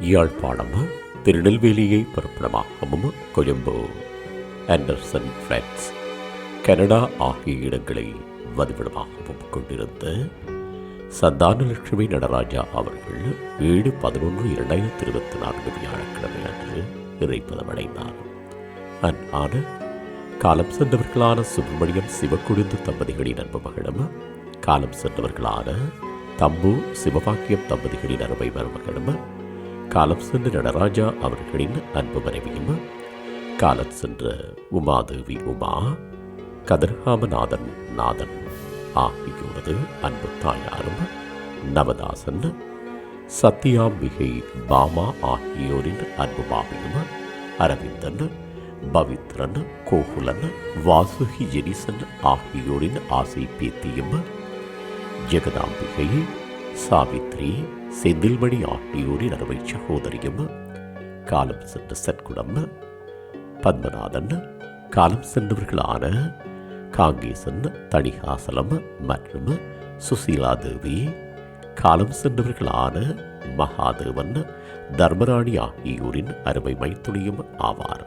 யாழ்ப்பாணம் திருநெல்வேலியை பிறப்பிடமாகவும் Colombo. Anderson flats Canada ஆகிய இடங்களை வதிவிடமாகவும் கொண்டிருந்த சந்தானலட்சுமி நடராஜா அவர்கள் ஏழு பதினொன்று இரண்டாயிரத்தி இருபத்தி நான்கு வியாழக்கிழமை அன்று இறைப்பதமடைந்தார். அன்பான காலம் சென்றவர்களான சுப்பிரமணியம் சிவக்குழுந்து தம்பதிகளின் அன்பு மகளும் காலம் சென்றவர்களான தம்பு சிவபாக்கியம் தம்பதிகளின் அருமை மருமகளும் காலம் சென்ற நடராஜா அவர்களின் அன்பு மனைவியும் காலம் சென்ற உமாதேவி உமா கதிர்காமநாதன் நாதன் ஆகியோரது அன்பு தாயாரும் நவதாசன் சத்யாம்பிகை பாமா ஆகியோரின் அன்பு மாமியும் அரவிந்தன் பவித்ரன் கோகுலன் வாசுகி ஜெனிசன் ஆகியோரின் ஆசை பேத்தியும் ஜெகதாம்பிகை சாவித்ரி செந்தில்மணி ஆகியோரின் அருமை சகோதரியும் காலம் சென்ற சற்குடம் பத்மநாதன் காலம் சென்றவர்களான காங்கேசன் தணிகாசலம் மற்றும் சுசீலா தேவி காலம் சென்றவர்களான மகாதேவன் தர்மராணி ஆகியோரின் அருமை மைத்துளியும் ஆவார்.